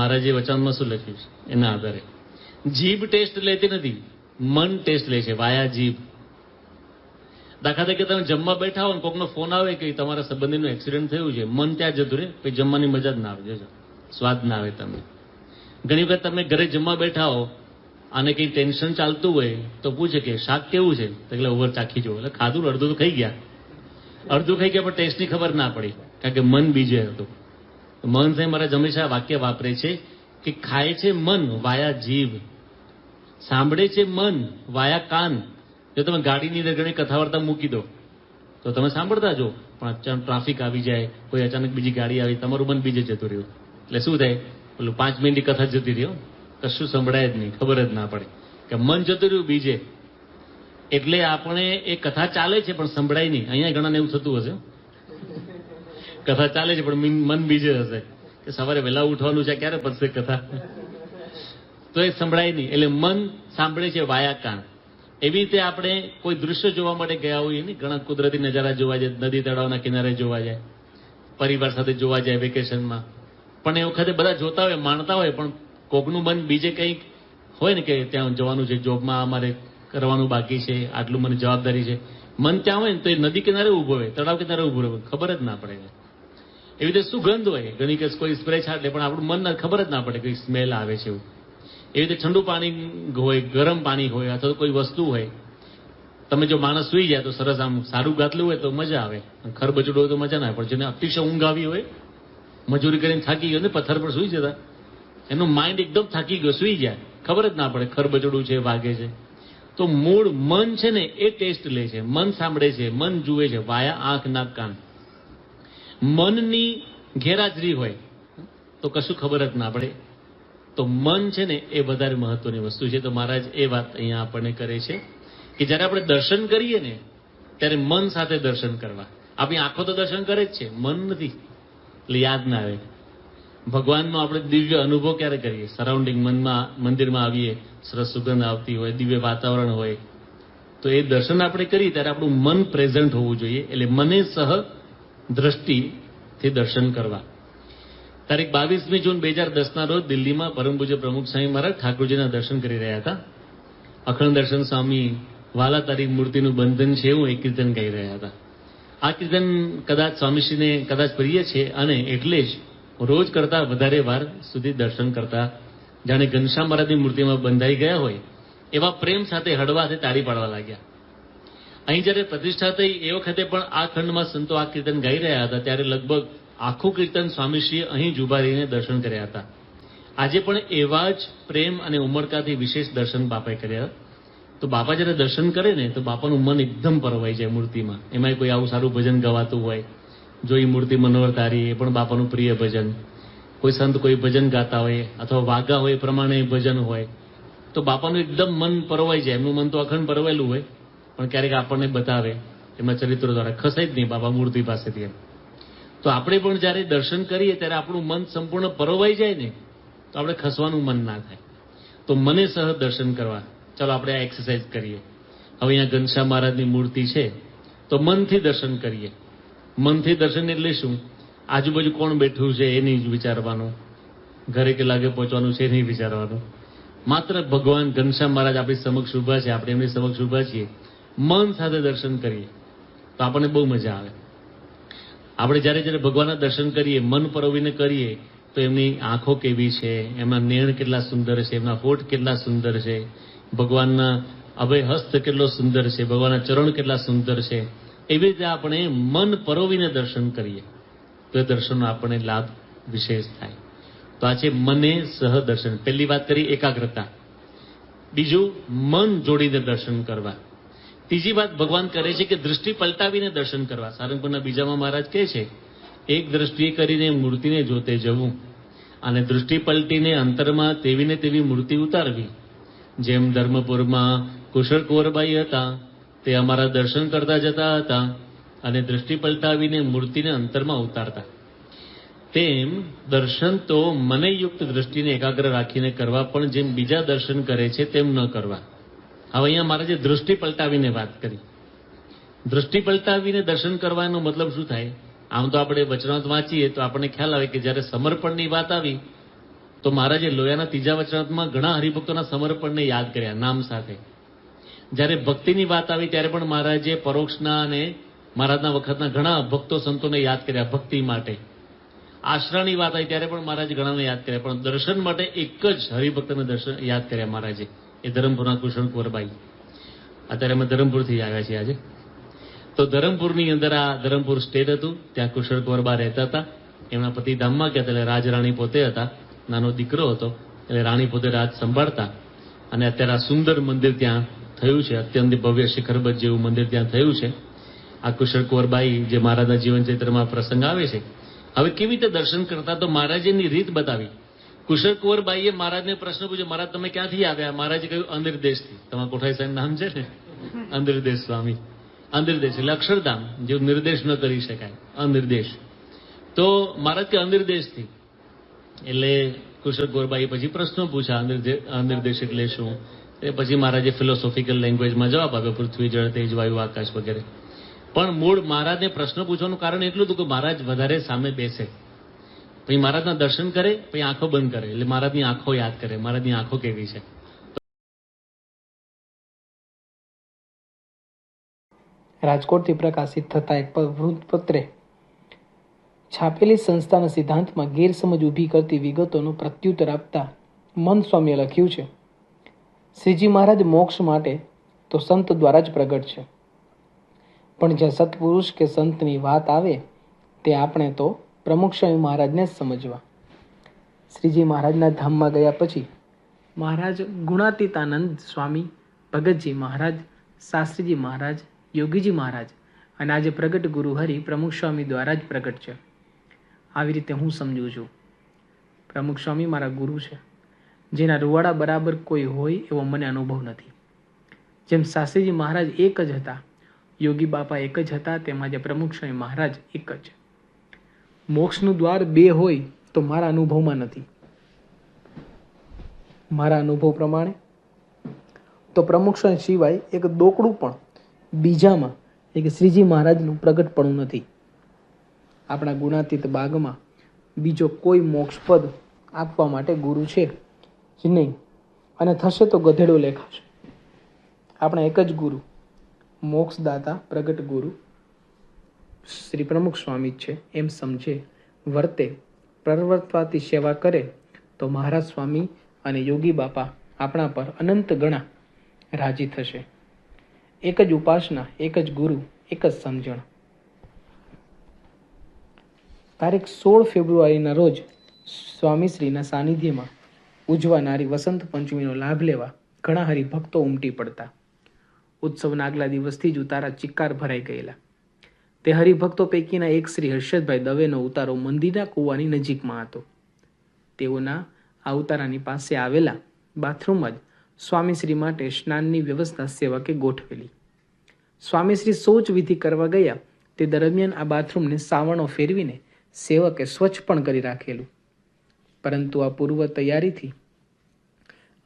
મહારાજે વચનમાં શું લખ્યું છે, એના આધારે. જીભ ટેસ્ટ લેતી નથી, મન ટેસ્ટ લે છે, વાયા જીભ. દાખલા તરીકે તમે જમવા બેઠા હો ને કોકનો ફોન આવે કે તમારા સંબંધીનું એક્સિડન્ટ થયું છે, મન ત્યાં જતું રહે, પછી જમવાની મજા જ ના આવે, જોજો. સ્વાદ ના આવે તમને. ઘણી વખત તમે ઘરે જમવા બેઠા હો અને કંઈ ટેન્શન ચાલતું હોય, તો પૂછે કે શાક કેવું છે? એટલે ઓવર ચાખી જુઓ. એટલે ખાધું અડધું તો ખાઈ ગયા. અડધું ખાઈ ગયા પણ ટેસ્ટની ખબર ના પડી, કારણ કે મન બીજે હતું. મન સાહેબ મારા હંમેશા વાક્ય વાપરે છે કે ખાય છે મન વાયા જીભ. સાંભળે છે મન વાયા કાન. જો તમે ગાડીની અંદર ઘણી કથા વાર્તા મૂકી દો, તો તમે સાંભળતા જો પણ અચાનક ટ્રાફિક આવી જાય, કોઈ અચાનક બીજી ગાડી આવી, તમારું મન બીજે જતું રહ્યું. એટલે શું થાય? પેલું પાંચ મિનિટની કથા જતી રહ્યો કશું સંભળાય જ નહીં, ખબર જ ના પડે કે મન જતું રહ્યું બીજે. એટલે આપણે એ કથા ચાલે છે, પણ સંભળાય નહીં. અહીંયા ઘણાને એવું થતું હશે. કથા ચાલે છે, પણ મીન- બીજે હશે કે સવારે વહેલા ઉઠવાનું છે ક્યારે પતશે કથા? તો એ સંભળાય નહીં. એટલે મન સાંભળે છે વાયા કાન એવી રીતે આપણે કોઈ દૃશ્ય જોવા માટે ગયા હોઈએ ને, ઘણા કુદરતી નજારા જોવા જાય, નદી તળાવના કિનારે જોવા જાય, પરિવાર સાથે જોવા જાય વેકેશનમાં. પણ એ વખતે બધા જોતા હોય, માણતા હોય, પણ કોકનું મન બીજે કંઈક હોય ને કે ત્યાં જવાનું છે, જોબમાં અમારે કરવાનું બાકી છે, આટલું મને જવાબદારી છે. મન ત્યાં હોય ને તો એ નદી કિનારે ઊભો હોય, તળાવ કિનારે ઊભો હોય, ખબર જ ના પડે. એવી રીતે સુગંધ હોય? ઘણી કે કોઈ સ્પ્રે છાંટે પણ આપણું મન ખબર જ ના પડે કે સ્મેલ આવે છે એવું. એવી રીતે ઠંડુ પાણી હોય, ગરમ પાણી હોય અથવા કોઈ વસ્તુ હોય, તમે જો માણસ સુઈ જાય તો સરસ આમ સારું ગાતલું હોય તો મજા આવે. ખરબચડું હોય તો મજા ના આવે. પણ જેને અતિશય ઊંઘ આવી હોય, મજૂરી કરીને થાકી ગયો ને પથ્થર પર સુઈ જતા, એનું માઇન્ડ એકદમ થાકી ગયો, સુઈ જાય. ખબર જ ના પડે ખરબચડું છે, વાગે છે. તો મૂળ મન છે ને એ ટેસ્ટ લે છે. મન સાંભળે છે, મન જુએ છે, વાયા આંખ, નાક, કાન. મનની ગેરહાજરી હોય, તો કશું ખબર જ ના પડે. તો મન છે ને, એ વધારે મહત્વની વસ્તુ છે. તો મહારાજ, એ વાત અહીંયા આપણને કરે છે કે જ્યારે આપણે દર્શન કરીએ ને, ત્યારે મન સાથે દર્શન કરવા. આપણી આંખો તો દર્શન કરે જ છે, મન નથી. એટલે યાદ ના આવે ભગવાનનો આપણે દિવ્ય અનુભવ ક્યારે કરીએ? સરાઉન્ડિંગ મનમાં, મંદિરમાં આવીએ, સરસ સુગંધ આવતી હોય, દિવ્ય વાતાવરણ હોય, તો એ દર્શન આપણે કરીએ ત્યારે આપણું મન પ્રેઝન્ટ હોવું જોઈએ. એટલે મને સહ દ્રષ્ટિથી દર્શન કરવા. તારીખ બાવીસમી જૂન બે હજાર દસના રોજ દિલ્હીમાં પરમ પ્રમુખ સ્વામી મહારાજ ઠાકોરજીના દર્શન કરી રહ્યા હતા. અખંડ દર્શન સ્વામી વાલા તારીખ મૂર્તિનું બંધન છે એવું એક કીર્તન ગાઈ રહ્યા હતા. આ કીર્તન કદાચ સ્વામીશ્રીને કદાચ પ્રિય છે અને એટલે જ રોજ કરતા વધારે વાર સુધી દર્શન કરતા જાણે ઘનશ્યામ મહારાજની મૂર્તિમાં બંધાઈ ગયા હોય, એવા પ્રેમ સાથે હળવાથી તાળી પાડવા લાગ્યા. અહીં જ્યારે પ્રતિષ્ઠા થઈ, એ વખતે પણ આ ખંડમાં સંતો આ કીર્તન ગાઈ રહ્યા હતા. ત્યારે લગભગ આખું કીર્તન સ્વામીશ્રીએ અહીં જ દર્શન કર્યા હતા. આજે પણ એવા જ પ્રેમ અને ઉમળકાથી વિશેષ દર્શન બાપાએ કર્યા. તો બાપા જ્યારે દર્શન કરે ને, તો બાપાનું મન એકદમ પરવાઈ જાય મૂર્તિમાં. એમાંય કોઈ આવું સારું ભજન ગવાતું હોય, જો એ મૂર્તિ મનોહર તારી, એ પણ બાપાનું પ્રિય ભજન. કોઈ સંત કોઈ ભજન ગાતા હોય, અથવા વાગા હોય એ પ્રમાણે ભજન હોય, તો બાપાનું એકદમ મન પરવાઈ જાય. એમનું મન તો અખંડ પરવાયેલું હોય. પણ ક્યારેક આપણને બતાવે, એમાં ચરિત્રો દ્વારા ખસાય જ નહીં બાબા મૂર્તિ પાસેથી એમ. તો આપણે પણ જ્યારે દર્શન કરીએ ત્યારે આપણું મન સંપૂર્ણ પરોવાઈ જાય ને, તો આપણે ખસવાનું મન ના થાય. તો મને સહ દર્શન કરવા, ચાલો આપણે આ એક્સરસાઇઝ કરીએ. હવે અહીંયા ઘનશ્યામ મહારાજની મૂર્તિ છે, તો મનથી દર્શન કરીએ. મનથી દર્શન એટલે શું? આજુબાજુ કોણ બેઠું છે એ નહીં વિચારવાનું. ઘરે કે લાગે પહોંચવાનું છે નહીં વિચારવાનું. માત્ર ભગવાન ઘનશ્યામ મહારાજ આપણી સમક્ષ ઊભા છે, આપણે એમની સમક્ષ ઊભા છીએ. મન સાથે દર્શન કરીએ, તો આપણને બહુ મજા આવે. આપણે જ્યારે જ્યારે ભગવાનના દર્શન કરીએ, મન પરોવીને કરીએ, તો એમની આંખો કેવી છે, એમના નેણ કેટલા સુંદર છે, એમના હોઠ કેટલા સુંદર છે, ભગવાનના અભય હસ્ત કેટલો સુંદર છે, ભગવાનના ચરણ કેટલા સુંદર છે, એવી રીતે આપણે મન પરોવીને દર્શન કરીએ, તો એ દર્શનનો આપણને લાભ વિશેષ થાય. તો આ છે મને સહ દર્શન. પહેલી વાત કરી એકાગ્રતા. બીજું, મન જોડીને દર્શન કરવા. ત્રીજી વાત ભગવાન કરે છે કે દૃષ્ટિ પલટાવીને દર્શન કરવા. સારંગપુરના બીજામાં મહારાજ કહે છે, એક દ્રષ્ટિએ કરીને મૂર્તિને જોતે જવું અને દૃષ્ટિ પલટીને અંતરમાં તેવીને તેવી મૂર્તિ ઉતારવી. જેમ ધર્મપુરમાં કુશળ કુંવરબાઈ હતા, તે અમારા દર્શન કરતા જતા હતા અને દૃષ્ટિ પલટાવીને મૂર્તિને અંતરમાં ઉતારતા. તેમ દર્શન તો મને યુક્ત દૃષ્ટિને એકાગ્ર રાખીને કરવા, પણ જેમ બીજા દર્શન કરે છે, તેમ ન કરવા. હવે અહીંયા મારે જે દૃષ્ટિ પલટાવીને વાત કરી. દૃષ્ટિ પલટાવીને દર્શન કરવાનો મતલબ શું થાય? આમ તો આપણે વચનાંત વાંચીએ તો આપણને ખ્યાલ આવે કે જ્યારે સમર્પણની વાત આવી, તો મહારાજે લોયાના ત્રીજા વચનાંતમાં ઘણા હરિભક્તોના સમર્પણને યાદ કર્યા, નામ સાથે. જ્યારે ભક્તિની વાત આવી, ત્યારે પણ મહારાજે પરોક્ષના અને મહારાજના વખતના ઘણા ભક્તો સંતોને યાદ કર્યા ભક્તિ માટે. આશ્રયની વાત આવી, ત્યારે પણ મહારાજે ઘણાને યાદ કર્યા, પણ દર્શન માટે એક જ હરિભક્તને દર્શન યાદ કર્યા મહારાજે. એ ધરમપુરના કુશળ કુંવરબાઈ અત્યારે અમે ધરમપુરથી આવ્યા છીએ આજે. તો ધરમપુરની અંદર આ ધરમપુર સ્ટેટ હતું, ત્યાં કુશળ કુંવરબા રહેતા હતા. એમના પતિ ધામમાં ગયા હતા, એટલે રાજરાણી પોતે હતા. નાનો દીકરો હતો, એટલે રાણી પોતે રાજ સંભાળતા. અને અત્યારે આ સુંદર મંદિર ત્યાં થયું છે, અત્યંત ભવ્ય શિખરબત જેવું મંદિર ત્યાં થયું છે. આ કુશળ કુંવરબાઈ જે મહારાજના જીવન ચરિત્રમાં પ્રસંગ આવે છે, હવે કેવી રીતે દર્શન કરતા તો મહારાજની રીત બતાવી. કુશળ કુંવરબાઈએ મહારાજને પ્રશ્ન પૂછ્યો, મહારાજ, તમે ક્યાંથી આવ્યા? મહારાજે કહ્યું અંધરદેશથી તમારા કોઠારી સાહેબ નામ છે ને? અંધરદેશ સ્વામી. અંધરદેશ એટલે અક્ષરધામ જે નિર્દેશ ન કરી શકાય. અનિર્દેશ તો મહારાજ કે અનિર્દેશથી એટલે કુશળ કુંવરબાઈએ પછી પ્રશ્નો પૂછ્યા અનિર્દે- અનિર્દેશ એટલે શું? એ પછી મહારાજે ફિલોસોફિકલ લેંગ્વેજમાં જવાબ આપ્યો, પૃથ્વી, જળ, તેજ, વાયુ, આકાશ વગેરે. પણ મૂળ મહારાજને પ્રશ્ન પૂછવાનું કારણ એટલું હતું કે મહારાજ વધારે સામે બેસે. પછી મહારાજના દર્શન કરે, પછી આંખો બંધ કરે. એટલે મહારાજની આંખો યાદ કરે. મહારાજની આંખો કેવી છે? રાજકોટથી પ્રકાશિત થતા એક વૃત્તપત્રે છાપેલી સંસ્થાના સિદ્ધાંતમાં ગેરસમજ ઊભી કરતી વિગતોનું પ્રત્યુત્તર આપતા મન સ્વામીએ લખ્યું છે, શ્રીજી મહારાજ મોક્ષ માટે તો સંત દ્વારા જ પ્રગટ છે. પણ જ્યાં સત્પુરુષ કે સંતની વાત આવે, તે આપણે તો પ્રમુખ સ્વામી મહારાજને જ સમજવા. શ્રીજી મહારાજના ધામમાં ગયા પછી મહારાજ ગુણાતીતાનંદ સ્વામી, ભગતજી મહારાજ, શાસ્ત્રીજી મહારાજ, યોગીજી મહારાજ અને આજે પ્રગટ ગુરુ હરિ પ્રમુખ સ્વામી દ્વારા જ પ્રગટ છે. આવી રીતે હું સમજું છું. પ્રમુખ સ્વામી મારા ગુરુ છે. જેના રૂવાડા બરાબર કોઈ હોય એવો મને અનુભવ નથી. જેમ શાસ્ત્રીજી મહારાજ એક જ હતા, યોગી બાપા એક જ હતા, તેમ આજે પ્રમુખ સ્વામી મહારાજ એક જ. મોક્ષનું દ્વાર બે હોય તો મારા અનુભવમાં નથી. મારા અનુભવ પ્રમાણે તો પ્રમોક્ષણ સિવાય એક દોકડું પણ બીજામાં, એક શ્રીજી મહારાજનું પ્રગટપણું નથી. આપણા ગુણાતીત બાગમાં બીજો કોઈ મોક્ષપદ આપવા માટે ગુરુ છે જ નહીં. અને થશે તો ગધેડો લેખાશે. આપણા એક જ ગુરુ, મોક્ષદાતા, પ્રગટ ગુરુ શ્રી પ્રમુખ સ્વામી છે, એમ સમજે. વર્તે પ્રવર્તવાથી સેવા કરે, તો મહારાજ સ્વામી અને યોગી બાપા આપણા પર અનંત ગણા રાજી થશે. એક જ ઉપાસના, એક જ ગુરુ, એક જ સમજણ. તારીખ સોળ ફેબ્રુઆરીના રોજ સ્વામીશ્રીના સાનિધ્યમાં ઉજવાનારી વસંત પંચમીનો લાભ લેવા ઘણા હરિભક્તો ઉમટી પડતા. ઉત્સવના આગલા દિવસથી જ ઉતારા ચિક્કાર ભરાઈ ગયેલા. તે હરિભક્તો પૈકીના એક શ્રી હર્ષદભાઈ દવેનો ઉતારો મંદિરના કૂવાની નજીકમાં હતો. તેઓના આ ઉતારાની પાસે આવેલા બાથરૂમમાં જ સ્વામીશ્રી માટે સ્નાનની વ્યવસ્થા સેવકે ગોઠવેલી. સ્વામીશ્રી શૌચ વિધિ કરવા ગયા, તે દરમિયાન આ બાથરૂમને સાવણો ફેરવીને સેવકે સ્વચ્છ પણ કરી રાખેલું. પરંતુ આ પૂર્વ તૈયારીથી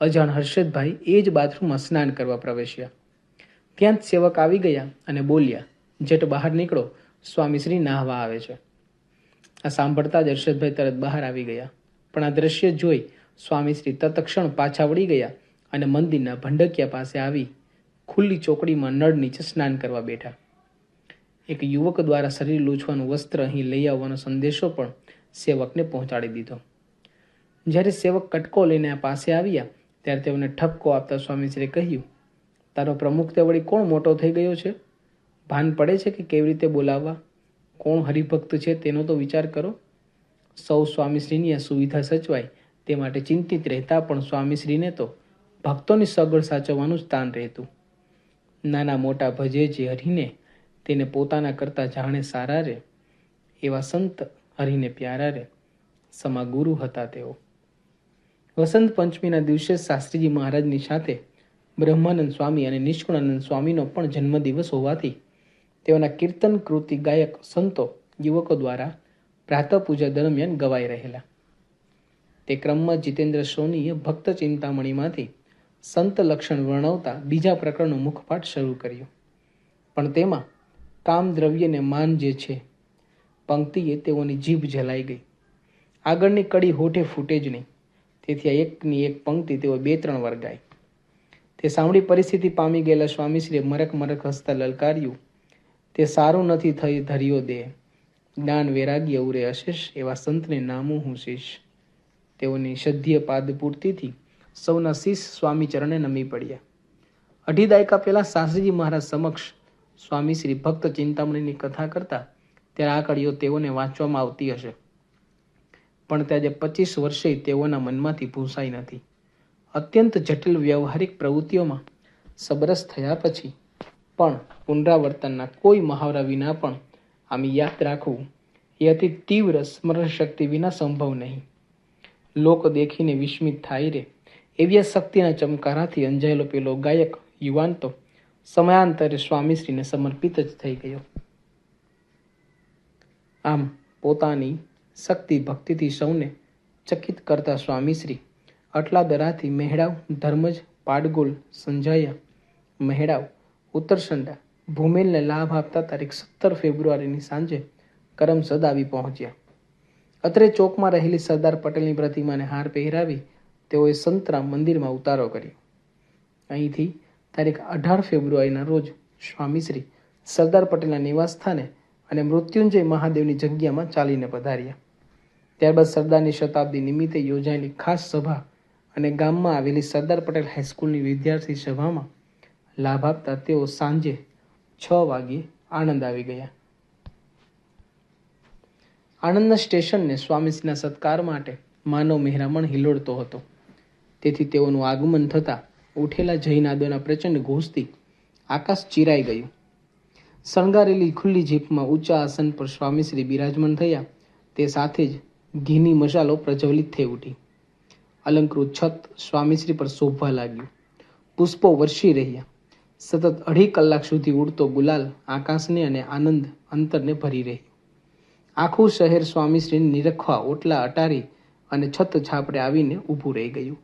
અજાણ હર્ષદભાઈ એ જ બાથરૂમમાં સ્નાન કરવા પ્રવેશ્યા. ત્યાં જ સેવક આવી ગયા અને બોલ્યા જટ બહાર નીકળો સ્વામીશ્રી નાહવા આવે છે. આ સાંભળતા જ હર્ષદભાઈ તરત બહાર આવી ગયા. પણ આ દ્રશ્ય જોઈ સ્વામીશ્રી તત્ક્ષણ પાછા વળી ગયા અને મંદિરના ભંડકિયા પાસે આવી ખુલ્લી ચોકડીમાં નળ નીચે સ્નાન કરવા બેઠા. એક યુવક દ્વારા શરીર લૂછવાનું વસ્ત્ર અહીં લઈ આવવાનો સંદેશો પણ સેવકને પહોંચાડી દીધો. જ્યારે સેવક કટકો લઈને આ પાસે આવ્યા, ત્યારે તેઓને ઠપકો આપતા સ્વામીશ્રીએ કહ્યું, તારો પ્રમુખ તે વળી કોણ મોટો થઈ ગયો છે? ભાન પડે છે કે કેવી રીતે બોલાવવા? કોણ હરિભક્ત છે તેનો તો વિચાર કરો. સૌ સ્વામીશ્રીની આ સુવિધા સચવાય, તે માટે ચિંતિત રહેતા પણ સ્વામીશ્રીને તો ભક્તોની સગવડ સાચવવાનું તાન રહેતું. નાના મોટા ભજે જે હરિને તેને પોતાના કરતા જાણે સારા રે, એવા સંત હરિને પ્યારા રે સમા ગુરુ હતા તેઓ. વસંત પંચમીના દિવસે શાસ્ત્રીજી મહારાજની સાથે બ્રહ્માનંદ સ્વામી અને નિષ્કુળાનંદ સ્વામીનો પણ જન્મદિવસ હોવાથી તેઓના કીર્તન કૃતિ ગાયક સંતો યુવકો દ્વારા પ્રાતઃ પૂજા દરમિયાન ગવાઈ રહેલા. તે ક્રમમાં જીતેન્દ્ર સોનીએ ભક્ત ચિંતામણીમાંથી સંત લક્ષણ વર્ણવતા બીજા પ્રકરણનો મુખપાઠ શરૂ કર્યો. પણ તેમાં કામ દ્રવ્યને માન જે છે, પંક્તિએ તેઓની જીભ જલાઈ ગઈ. આગળની કડી હોઠે ફૂટે જ નહીં. તેથી આ એકની એક પંક્તિ તેઓ બે ત્રણ વાર ગાય. તે સાંભળી પરિસ્થિતિ પામી ગયેલા સ્વામીશ્રીએ મરક મરક હસતા લલકાર્યું. તે સારું નથી થઈ ધર્યો દે. જ્ઞાન વૈરાગ્ય ઉરે અશેષ, એવા સંતને નામું હું શીશ. તેઓની સદ્ય પાદ સૌના શીશ સ્વામી ચરણે નમી પડ્યા. અઢી દાયકા પહેલા શાસ્ત્રીજી મહારાજ સમક્ષ સ્વામી શ્રી ભક્ત ચિંતામણીની કથા કરતા ત્યારે આ કડીઓ તેઓને વાંચવામાં આવતી હશે. પણ તે આજે પચીસ વર્ષે તેઓના મનમાંથી ભૂંસાઈ નથી. અત્યંત જટિલ વ્યવહારિક પ્રવૃત્તિઓમાં સબરસ થયા પછી પણ પુનરાવર્તનના કોઈ મહાવરા વિના પણ આમ યાદ રાખવું એ અતિ તીવ્ર સ્મરણ શક્તિ વિના સંભવ નહીં. લોક દેખીને વિસ્મિત થાય રે. એવી આ શક્તિના ચમકારાથી અંજાયેલો પેલો ગાયક, યુવાન તો સમયાંતરે સ્વામીશ્રીને સમર્પિત જ થઈ ગયો. આમ પોતાની શક્તિ ભક્તિથી સૌને ચકિત કરતા સ્વામીશ્રી આટલા દરાથી મહેડાવ, ધર્મજ, પાડગોલ, સંજાયા, મહેડાવ ઉત્તરસંડા ભૂમિલને લાભ આપતા તારીખ સત્તર ફેબ્રુઆરીની સાંજે કરમસદ આવી પહોંચ્યા. અત્રે ચોકમાં રહેલી સરદાર પટેલની પ્રતિમાને હાર પહેરાવી તેઓએ સંતરામ મંદિરમાં ઉતારો કર્યો. અહીંથી તારીખ અઢાર ફેબ્રુઆરીના રોજ સ્વામીશ્રી સરદાર પટેલના નિવાસસ્થાને અને મૃત્યુંજય મહાદેવની જગ્યામાં ચાલીને પધાર્યા. ત્યારબાદ સરદારની શતાબ્દી નિમિત્તે યોજાયેલી ખાસ સભા અને ગામમાં આવેલી સરદાર પટેલ હાઈસ્કૂલની વિદ્યાર્થી સભામાં લાભ આપતા તેઓ સાંજે છ વાગ્યે આણંદ આવી ગયા. આણંદના સ્ટેશનને સ્વામીશ્રીના સત્કાર માટે માનવ મહેરામણ હિલોડતો હતો. તેથી તેઓનું આગમન થતાં ઉઠેલા જયનાદોના પ્રચંડ ઘોષથી આકાશ ચીરાઈ ગયું. શણગારેલી ખુલ્લી જીપમાં ઊંચા આસન પર સ્વામીશ્રી બિરાજમાન થયા. તે સાથે જ ઘીની મશાલો પ્રજ્વલિત થઈ ઉઠી. અલંકૃત છત સ્વામીશ્રી પર શોભવા લાગ્યું. પુષ્પો વર્ષી રહ્યા. સતત અઢી કલાક સુધી ઉડતો ગુલાલ આકાશને અને આનંદ અંતરને ભરી રહ્યું. આખું શહેર સ્વામીશ્રીને નિરખવા, ઓટલા અટારી અને છત છાપરે આવીને ઊભું રહી ગયું.